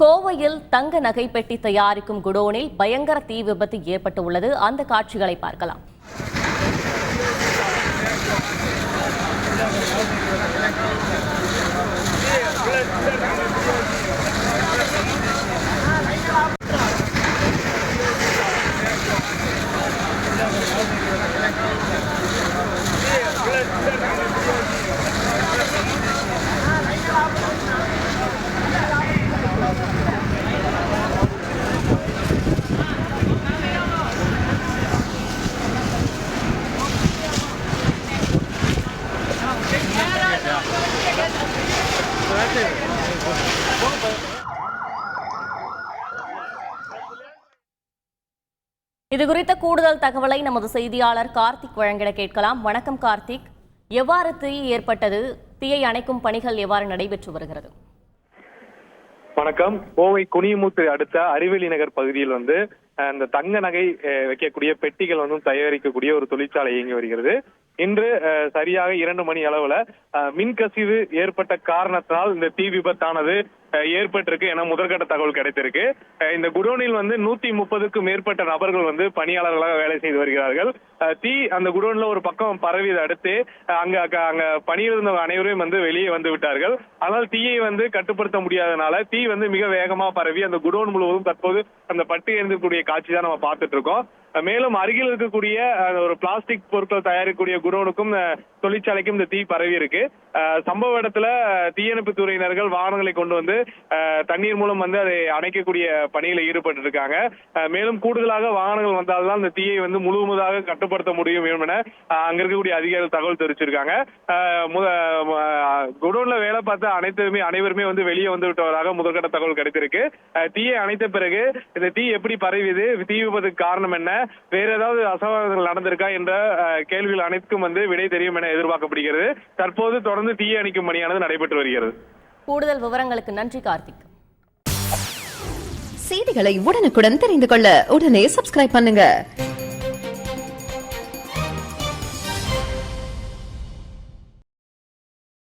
கோவையில் தங்க நகை பெட்டி தயாரிக்கும் குடோனில் பயங்கர தீ விபத்து ஏற்பட்டுள்ளது. அந்த காட்சிகளை பார்க்கலாம். இது குறித்த கூடுதல் தகவலை நமது செய்தியாளர் கார்த்திக் வழங்கிட கேட்கலாம். வணக்கம் கார்த்திக். எவ்வாறு தீ ஏற்பட்டது? தீயை அணைக்கும் பணிகள் எவ்வாறு நடைபெற்று வருகிறது? வணக்கம். கோவை குனியமுத்து அடுத்த அறிவெளி நகர் பகுதியில் வந்து இந்த தங்க நகை அஹ், வைக்கக்கூடிய பெட்டிகள் வந்து தயாரிக்கக்கூடிய ஒரு தொழிற்சாலை இயங்கி வருகிறது. இன்று அஹ், சரியாக இரண்டு மணி அளவுல அஹ், மின்கசிவு ஏற்பட்ட காரணத்தினால் இந்த தீ விபத்தானது ஏற்பட்டிருக்கு என முதற்கட்ட தகவல் கிடைத்திருக்கு. இந்த குடோனில் வந்து நூத்தி முப்பதுக்கும் மேற்பட்ட நபர்கள் வந்து பணியாளர்களாக வேலை செய்து வருகிறார்கள். தீ அந்த குடோன்ல ஒரு பக்கம் பரவியதை அடுத்து அங்க அங்க- அங்க அனைவரும் வந்து வெளியே வந்து விட்டார்கள். ஆனால் தீயை வந்து கட்டுப்படுத்த முடியாதனால தீ வந்து மிக வேகமா பரவி அந்த குடோன் முழுவதும் தற்போது அந்த பட்டு எரிந்தக்கூடிய காட்சி தான் நம்ம பார்த்துட்டு இருக்கோம். மேலும் அருகில் இருக்கக்கூடிய ஒரு பிளாஸ்டிக் பொருட்கள் தயாரிக்கக்கூடிய குடோனுக்கும் தொழிற்சாலைக்கும் இந்த தீ பரவி இருக்கு. சம்பவ இடத்துல தீயணைப்பு துறையினர்கள் வாகனங்களை கொண்டு வந்து தண்ணீர் மூலம் வந்து அதை அணைக்கக்கூடிய பணியில ஈடுபட்டு இருக்காங்க மேலும் கூடுதலாக வாகனங்கள் வந்தால்தான் இந்த தீயை வந்து முழுவதாக கட்டுப்படுத்த முடியும் என அங்க இருக்கக்கூடிய அதிகாரிகள் தகவல் தெரிவிச்சிருக்காங்க. முத- குடோன்ல வேலை பார்த்த அனைத்துமே அனைவருமே வந்து வெளியே வந்து விட்டவராக முதற்கட்ட தகவல் கிடைத்திருக்கு. தீயை அணைத்த பிறகு இந்த தீ எப்படி பரவியது? தீ விபத்துக்கு காரணம் என்ன? வேற ஏதாவது அசம்பாவிதங்கள் நடந்திருக்கா என்ற கேள்விகள் அனைத்துக்கும் வந்து விடை தெரியும் என எதிர்பார்க்கப்படுகிறது. தற்போது தொடர்ந்து தீயை அணைக்கும் பணியானது நடைபெற்று வருகிறது. கூடுதல் விவரங்களுக்கு நன்றி கார்த்திக். செய்திகளை உடனுக்குடன் தெரிந்து கொள்ள உடனே சப்ஸ்கிரைப் பண்ணுங்க.